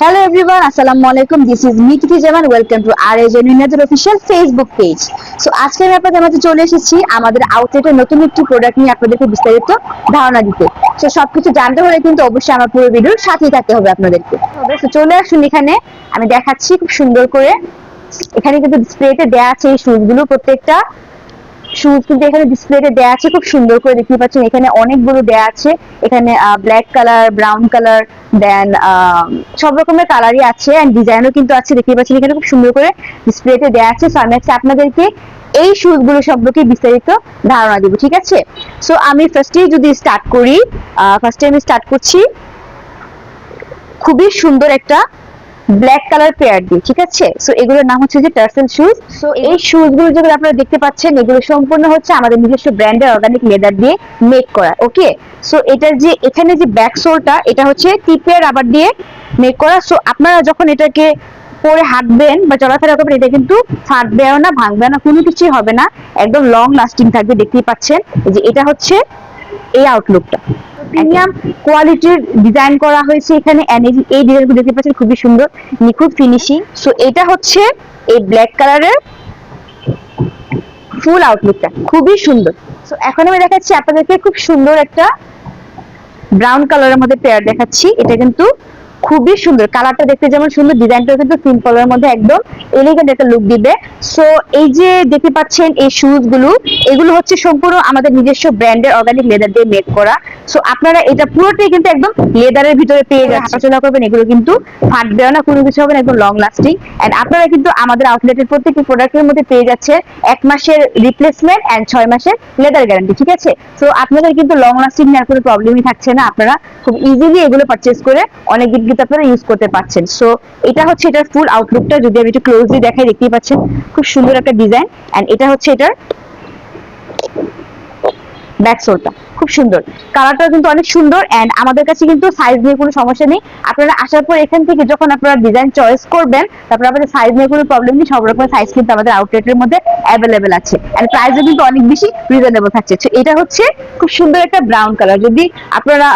Hello everyone আসসালামু আলাইকুম this is মিকিতি Zaman welcome to R A জেনুইনাদের official Facebook page so আজকে আমি আপনাদের মাঝে চলে এসেছি আমাদের আউটলেটের নতুন একটি প্রোডাক্ট নিয়ে আপনাদেরকে বিস্তারিত ধারণা দিতে। সো সবকিছু জানতে হলে কিন্তু অবশ্যই আমার পুরো ভিডিওর সাথেই থাকতে হবে আপনাদেরকে। তো চলে আসুন এখানে। আমি দেখাচ্ছি খুব সুন্দর করে। এখানে কিন্তু ডিসপ্লেতে দেয়া আছে এই শুজগুলো প্রত্যেকটা। শুজ কিন্তু এখানে ডিসপ্লেতে দেয়া আছে, খুব সুন্দর করে দেখতে পাচ্ছেন। এখানে অনেকগুলো দেয়া আছে। এখানে black colour brown colour then সব রকমের কালারই আছে ডিজাইনও কিন্তু আছে। দেখতে পাচ্ছেন এখানে খুব সুন্দর করে ডিসপ্লেতে দেয়া আছে। সো আমি আপনাদেরকে এই শুজগুলো সম্পর্কে বিস্তারিত ধারণা দিব, ঠিক আছে? সো আমি ফার্স্টেই যদি স্টার্ট করি ফার্স্টে আমি স্টার্ট করছি। খুবই সুন্দর একটা ব্ল্যাক কালার পেয়ার দিয়ে ঠিক আছে? সো এগুলোর নাম হচ্ছে যে টার্সেল শুজ সো এই শুজগুলো যেগুলো আপনারা দেখতে পাচ্ছেন এগুলো সম্পূর্ণ হচ্ছে আমাদের নিজস্ব ব্র্যান্ডের অর্গানিক লেদার দিয়ে মেক করা ওকে সো এটার যে এখানে যে ব্যাক সোলটা এটা হচ্ছে টিপের রাবার দিয়ে মেক করা। সো আপনারা যখন এটাকে পরে হাঁটবেন বা চলাফেরা করবেন এটা কিন্তু ফাটবেও না ভাঙবে না কোনো কিছুই হবে না। একদম লং লাস্টিং থাকবে দেখতেই পাচ্ছেন। যে এটা হচ্ছে এই আউটলুকটা প্রিমিয়াম কোয়ালিটির ডিজাইন করা হয়েছে এখানে এই ডিজাইনগুলো দেখতে পাচ্ছেন, খুবই সুন্দর নিখুঁত ফিনিশিং সো এটা হচ্ছে এই ব্ল্যাক কালারের ফুল আউটলুকটা খুবই সুন্দর। সো এখন আমি দেখাচ্ছি আপনাদেরকে খুব সুন্দর একটা ব্রাউন কালারের মধ্যে পেয়ার দেখাচ্ছি। এটা কিন্তু খুবই সুন্দর কালারটা দেখতে যেমন সুন্দর ডিজাইনটা কিন্তু সিম্পলের মধ্যে একদম এলিগেন্ট একটা লুক দিবে। সো এই যে দেখতে পাচ্ছেন এই শুজগুলো, এগুলো হচ্ছে সম্পূর্ণ আমাদের নিজস্ব ব্র্যান্ডের অর্গানিক লেদার দিয়ে মেক করা। সো আপনারা এটা পুরোটাই কিন্তু একদম লেদারের ভিতরে পেয়ে হাঁটাচলা করবেন, এগুলো কিন্তু ফাটবেও না, কোনো কিছু হবে না, একদম লং লাস্টিং এন্ড আপনারা কিন্তু আমাদের আউটলেটের প্রত্যেকটি প্রোডাক্টের মধ্যে পেয়ে যাচ্ছে এক মাসের রিপ্লেসমেন্ট এন্ড ছয় মাসের লেদার গ্যারান্টি ঠিক আছে? সো আপনাদের কিন্তু লং লাস্টিং নেওয়ার কোনো প্রবলেমই থাকছে না। আপনারা খুব ইজিলি এগুলো পারচেজ করে অনেক দিন আপনারা ইউজ করতে পারছেন। সো এটা হচ্ছে এটার ফুল আউটলুকটা যদি আমি একটু ক্লোজলি দেখাই, দেখতেই পাচ্ছেন, খুব সুন্দর একটা ডিজাইন এন্ড এটা হচ্ছে এটার ব্যাক খুব সুন্দর। কালারটা কিন্তু অনেক সুন্দর এন্ড আমাদের কাছে কিন্তু সাইজ নিয়ে কোনো সমস্যা নেই। আপনারা আসার পর এখান থেকে যখন আপনারা ডিজাইন চয়েস করবেন, তারপর আপনাদের সাইজ নিয়ে কোনো প্রবলেম নেই। সব রকমের সাইজ কিন্তু আমাদের আউটলেটের মধ্যে অ্যাভেলেবেল আছে। এন্ড প্রাইসও কিন্তু অনেক বেশি রিজনেবল থাকছে। এটা হচ্ছে খুব সুন্দর একটা ব্রাউন কালার যদি আপনারা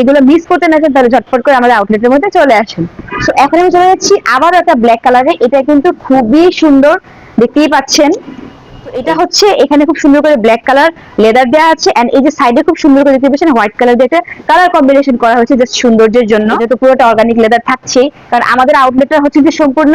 এগুলো মিস করতে না তাহলে ঝটপট করে আমাদের আউটলেটের মধ্যে চলে আসুন। সো এখন আমি চলে যাচ্ছি আবারও একটা ব্ল্যাক কালারে এটা কিন্তু খুবই সুন্দর। দেখতেই পাচ্ছেন। এটা হচ্ছে এখানে খুব সুন্দর করে ব্ল্যাক কালার লেদার দেওয়া আছে এন্ড এই যে সাইডে খুব সুন্দর করে দেখতে পাচ্ছেন হোয়াইট কালার দিয়ে কালার কম্বিনেশন করা হয়েছে জাস্ট সৌন্দর্যের জন্য। যেহেতু পুরোটা অর্গানিক লেদার থাকছে কারণ আমাদের আউটলেটটা হচ্ছে যে সম্পূর্ণ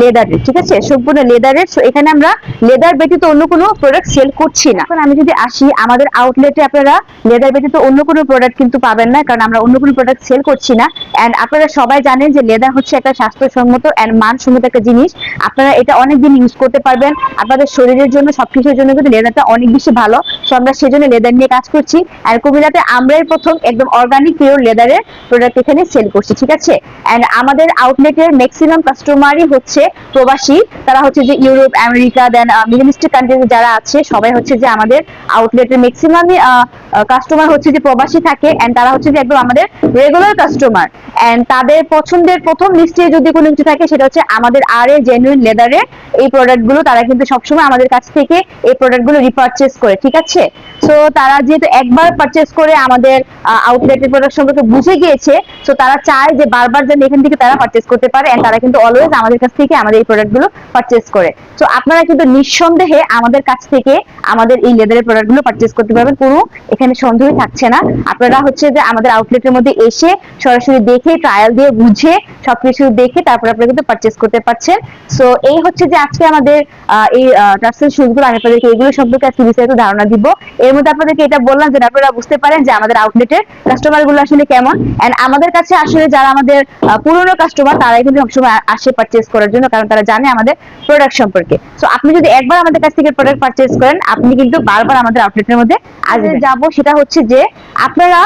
লেদারের ঠিক আছে? সম্পূর্ণ লেদারের সো এখানে আমরা লেদার ব্যতীত অন্য কোনো প্রোডাক্ট সেল করছি না। এখন আমি যদি আসি, আমাদের আউটলেটে আপনারা লেদার ব্যতীত অন্য কোনো প্রোডাক্ট কিন্তু পাবেন না, কারণ আমরা অন্য কোনো প্রোডাক্ট সেল করছি না। এন্ড আপনারা সবাই জানেন যে লেদার হচ্ছে একটা স্বাস্থ্যসম্মত এন্ড মানসম্মত একটা জিনিস। আপনারা এটা অনেক দিন ইউজ করতে পারবেন। আপনাদের শরীরের জন্য সবকিছুর জন্য কিন্তু লেদারটা অনেক বেশি ভালো। সো আমরা সেজন্য লেদার নিয়ে কাজ করছি। আর কুমিল্লাতে আমরাই প্রথম একদম অর্গানিক পিওর লেদারের প্রোডাক্ট এখানে সেল করছি, ঠিক আছে? এন্ড আমাদের আউটলেটের ম্যাক্সিমাম কাস্টমারই হচ্ছে প্রবাসী। তারা হচ্ছে যে ইউরোপ আমেরিকা দেন মিডল ইস্টের কান্ট্রিতে যারা আছে, সবাই হচ্ছে যে আমাদের আউটলেটের ম্যাক্সিমামই কাস্টমার হচ্ছে যে প্রবাসী থাকে। এন্ড তারা হচ্ছে যে একদম আমাদের রেগুলার কাস্টমার এন্ড তাদের পছন্দের প্রথম লিস্টে যদি কোনো কিছু থাকে, সেটা হচ্ছে আমাদের আর এ জেনুইন লেদারের এই প্রোডাক্টগুলো তারা কিন্তু সবসময় আমাদের কাছ থেকে এই প্রোডাক্টগুলো রিপারচেস করে, ঠিক আছে? সো তারা যেহেতু একবার পারচেস করে আমাদের আউটলেটের প্রোডাক্ট সম্পর্কে বুঝে গিয়েছে সো তারা চায় যে বারবার যেন এখান থেকে তারা পারচেস করতে পারে এন্ড তারা কিন্তু অলওয়েজ আমাদের কাছ থেকে আমাদের এই প্রোডাক্টগুলো পারচেস করে। সো আপনারা কিন্তু নিঃসন্দেহে আমাদের কাছ থেকে আমাদের এই লেদারের প্রোডাক্টগুলো পারচেস করতে পারবেন। কোনো এখানে সন্দেহ থাকছে না। আপনারা হচ্ছে যে আমাদের আউটলেটের মধ্যে এসে সরাসরি দেখে ট্রায়াল দিয়ে বুঝে, সবকিছু দেখে তারপর আপনারা কিন্তু পারচেস করতে পারছেন। সো এই হচ্ছে যে আজকে আমাদের এই টার্সেল গুলো আমি আপনাদেরকে এগুলো সম্পর্কে আজকে বিস্তারিত ধারণা দিব। এর মধ্যে আপনাদেরকে এটা বললাম যে আপনারা বুঝতে পারেন যে আমাদের আউটলেটের কাস্টমারগুলো আসলে কেমন। এন্ড আমাদের কাছে আসলে যারা আমাদের পুরনো কাস্টমার তারাই কিন্তু সবসময় আসে পারচেস করার জন্য কারণ তারা জানে আমাদের প্রোডাক্ট সম্পর্কে। সো আপনি যদি একবার আমাদের কাছ থেকে প্রোডাক্ট পারচেস করেন আপনি কিন্তু বারবার আমাদের আউটলেটের মধ্যে আসবেন। যাব সেটা হচ্ছে যে আপনারা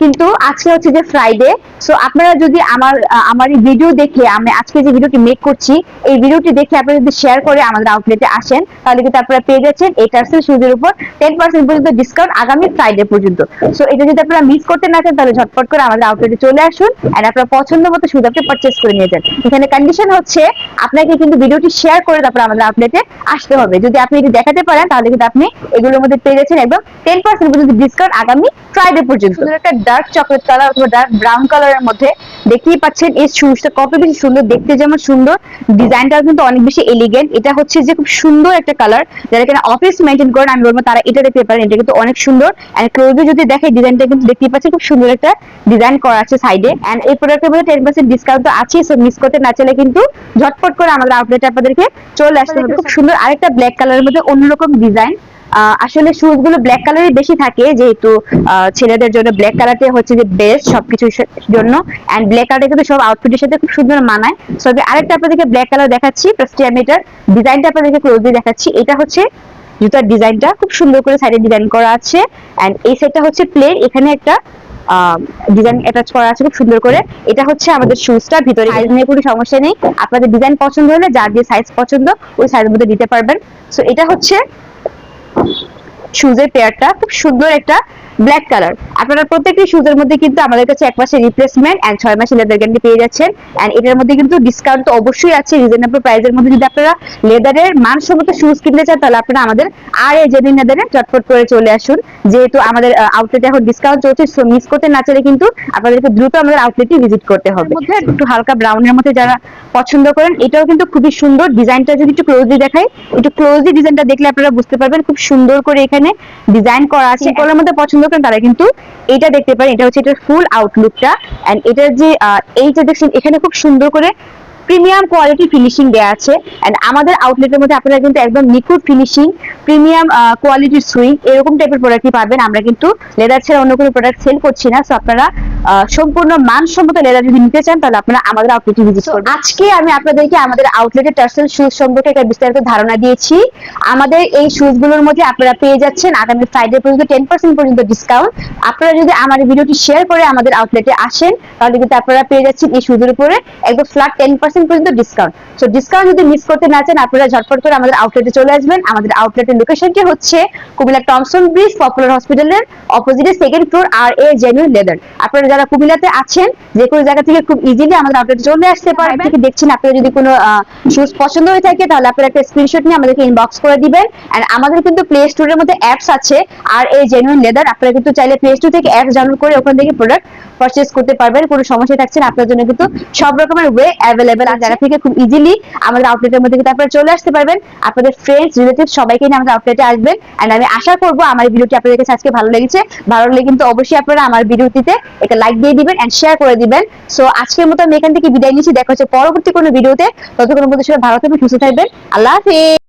কিন্তু আজকে হচ্ছে যে ফ্রাইডে সো আপনারা যদি আমার আমার এই ভিডিও দেখে, আমি আজকে যে ভিডিওটি মেক করছি, এই ভিডিওটি দেখে আপনারা যদি শেয়ার করে আমাদের আউটলেটে আসেন, তাহলে কিন্তু আপনারা পেয়ে যাচ্ছেন এই টার্সেল শুজের উপর টেন পার্সেন্ট পর্যন্ত ডিসকাউন্ট আগামী ফ্রাইডে পর্যন্ত। সো এটা যদি আপনারা মিস করতে না চান, তাহলে ঝটপট করে আমাদের আউটলেটে চলে আসুন এন্ড আপনার পছন্দ মতো শুজ আপনি পারচেস করে নিয়ে যান। এখানে কন্ডিশন হচ্ছে, আপনাকে কিন্তু ভিডিওটি শেয়ার করে তারপর আমাদের আউটলেটে আসতে হবে। যদি আপনি এটি দেখাতে পারেন, তাহলে কিন্তু আপনি এগুলোর মধ্যে পেয়ে যাচ্ছেন একদম টেন পার্সেন্ট পর্যন্ত ডিসকাউন্ট আগামী ফ্রাইডে পর্যন্ত। একটা ডার্ক চকলেট কালার অথবা ডার্ক ব্রাউন কালারের মধ্যে দেখতেই পাচ্ছেন এই শুজটা কত বেশি সুন্দর দেখতে যেমন সুন্দর ডিজাইনটাও কিন্তু অনেক বেশি এলিগেন্ট এটা হচ্ছে যে খুব সুন্দর একটা কালার যারা কিনা অফিস মেনটেন করেন আমি বলব তারা এটা দেখতে পারেন এটা কিন্তু অনেক সুন্দর। এন্ড ক্লোজে যদি দেখে ডিজাইনটা কিন্তু দেখতেই পাচ্ছেন খুব সুন্দর একটা ডিজাইন করা আছে সাইডে এন্ড এই প্রোডাক্টের মধ্যে টেন পার্সেন্ট ডিসকাউন্ট তো আছে সো মিস করতে না চাইলে কিন্তু ঝটপট করে আমাদের আউটলেটে আপনাদেরকে চলে আসতে খুব সুন্দর আরেকটা ব্ল্যাক কালারের মধ্যে অন্যরকম ডিজাইন আসলে শুজগুলো ব্ল্যাক কালারই বেশি থাকে যেহেতু ছেলেদের জন্য ব্ল্যাক কালারটা হচ্ছে যে বেস্ট সবকিছুর জন্য। এন্ড ব্ল্যাক কালারটা কিন্তু সব আউটফিটের সাথে খুব সুন্দর মানায়। সো আমি আরেকটা আপনাদেরকে ব্ল্যাক কালার দেখাচ্ছি ফার্স্টে আমি এটার ডিজাইনটা আপনাদেরকে ক্লোজলি দেখাচ্ছি। এটা হচ্ছে জুতার ডিজাইনটা খুব সুন্দর করে সাইডে ডিজাইন করা আছে। এন্ড এই সাইডটা হচ্ছে প্লেন এখানে একটা ডিজাইন অ্যাটাচ করা আছে খুব সুন্দর করে। এটা হচ্ছে আমাদের শুজটার ভিতরে সাইজ নিয়ে কোনো সমস্যা নেই। আপনাদের ডিজাইন পছন্দ হলে যার যে সাইজ পছন্দ ওই সাইজের মধ্যে দিতে পারবেন। সো এটা হচ্ছে শুজের পেয়ারটা খুব সুন্দর একটা ব্ল্যাক কালার আপনারা প্রত্যেকটি শুজের মধ্যে কিন্তু আমাদের কাছে এক মাসের রিপ্লেসমেন্ট এন্ড ছয় মাসের লেদার গ্যারান্টি পেয়ে যাচ্ছেন। এন্ড এটার মধ্যে কিন্তু ডিসকাউন্ট তো অবশ্যই আছে। রিজনেবল প্রাইসের মধ্যে যদি আপনারা লেদারের মানসম্মত শুজ কিনতে চান, তাহলে আপনারা আমাদের আর এ জেনুইন লেদারে চটপট করে চলে আসুন। যেহেতু আমাদের আউটলেটে এখন ডিসকাউন্ট চলছে সো মিস করতে না চাইলে কিন্তু আপনাদেরকে দ্রুত আমাদের আউটলেটে ভিজিট করতে হবে। একটু হালকা ব্রাউনের মধ্যে যারা পছন্দ করেন এটাও কিন্তু খুবই সুন্দর। ডিজাইনটা যদি একটু ক্লোজলি দেখাই একটু ক্লোজলি ডিজাইনটা দেখলে আপনারা বুঝতে পারবেন খুব সুন্দর করে এখানে ডিজাইন করা আছে। কলার মধ্যে পছন্দ করেন তারা কিন্তু এটা দেখতে পারেন। এটা হচ্ছে এটার ফুল আউটলুকটা এন্ড এটার যে এইটা দেখছেন এখানে খুব সুন্দর করে প্রিমিয়াম কোয়ালিটি ফিনিশিং দেওয়া আছে। অ্যান্ড আমাদের আউটলেটের মধ্যে আপনারা কিন্তু একদম নিখুঁত ফিনিশিং প্রিমিয়াম কোয়ালিটির সুইং এরকম টাইপের প্রোডাক্টই পাবেন আমরা কিন্তু লেদার ছাড়া অন্য কোনো প্রোডাক্ট সেল করছি না। সো আপনারা সম্পূর্ণ মানসম্মত লেদার যদি নিতে চান তাহলে আপনারা আমাদের আউটলেটে ভিজিট করবেন। আজকে আমি আপনাদেরকে আমাদের আউটলেটের টার্সেল শুজ সম্পর্কে একটা বিস্তারিত ধারণা দিয়েছি। আমাদের এই শুজগুলোর মধ্যে আপনারা পেয়ে যাচ্ছেন আগামী ফ্রাইডে পর্যন্ত টেন পার্সেন্ট পর্যন্ত ডিসকাউন্ট আপনারা যদি আমার ভিডিওটি শেয়ার করে আমাদের আউটলেটে আসেন তাহলে কিন্তু আপনারা পেয়ে যাচ্ছেন এই শুজের উপরে একদম ফ্ল্যাট টেন পার্সেন্ট পর্যন্ত ডিসকাউন্ট সো ডিসকাউন্ট যদি মিস করতে না চান আপনারা ঝটপট করে আমাদের আউটলেটে চলে আসবেন। আমাদের আউটলেটের লোকেশনটি হচ্ছে কুমিল্লা টমসন ব্রিজ পপুলার হসপিটালের অপোজিটে second floor R A genuine leather আপনারা যারা কুমিল্লাতে আছেন, যে কোনো জায়গা থেকে খুব ইজিলি আমাদের আউটলেটে চলে আসতে পারবেন থেকে দেখছেন, আপনারা যদি কোনো শুজ পছন্দ হয়ে থাকে, তাহলে আপনারা একটা স্ক্রিনশট নিয়ে আমাদেরকে ইনবক্স করে দিবেন। এন্ড আমাদের কিন্তু প্লে স্টোরের মধ্যে অ্যাপস আছে। আর এই জেনুইন লেদার আপনারা কিন্তু চাইলে প্লে স্টোর থেকে অ্যাপস ডাউনলোড করে ওখান থেকে প্রোডাক্ট পারচেজ করতে পারবেন। কোনো সমস্যা থাকছে না, আপনার জন্য কিন্তু সব রকমের ওয়ে অ্যাভেলেবেল আর জায়গা থেকে খুব ইজিলি আমাদের আউটলেটের মধ্যে কিন্তু আপনারা চলে আসতে পারবেন। আপনাদের ফ্রেন্ডস রিলেটিভ সবাইকে নিয়ে আমাদের আউটলেটে আসবেন। এন্ড আমি আশা করব আমার ভিডিওটি আপনাদের কাছে আজকে ভালো লেগেছে। ভালো লাগলে কিন্তু অবশ্যই আপনারা আমার ভিডিওটিতে একটা লাইক দিয়ে দিবেন এন্ড শেয়ার করে দিবেন। সো আজকের মতো আমি এখান থেকে বিদায় নিচ্ছি। দেখা হচ্ছে পরবর্তী কোনো ভিডিওতে ততক্ষণ মধ্যে সবাই ভালো থাকবেন, সুস্থ থাকবেন। আল্লাহ হাফিজ।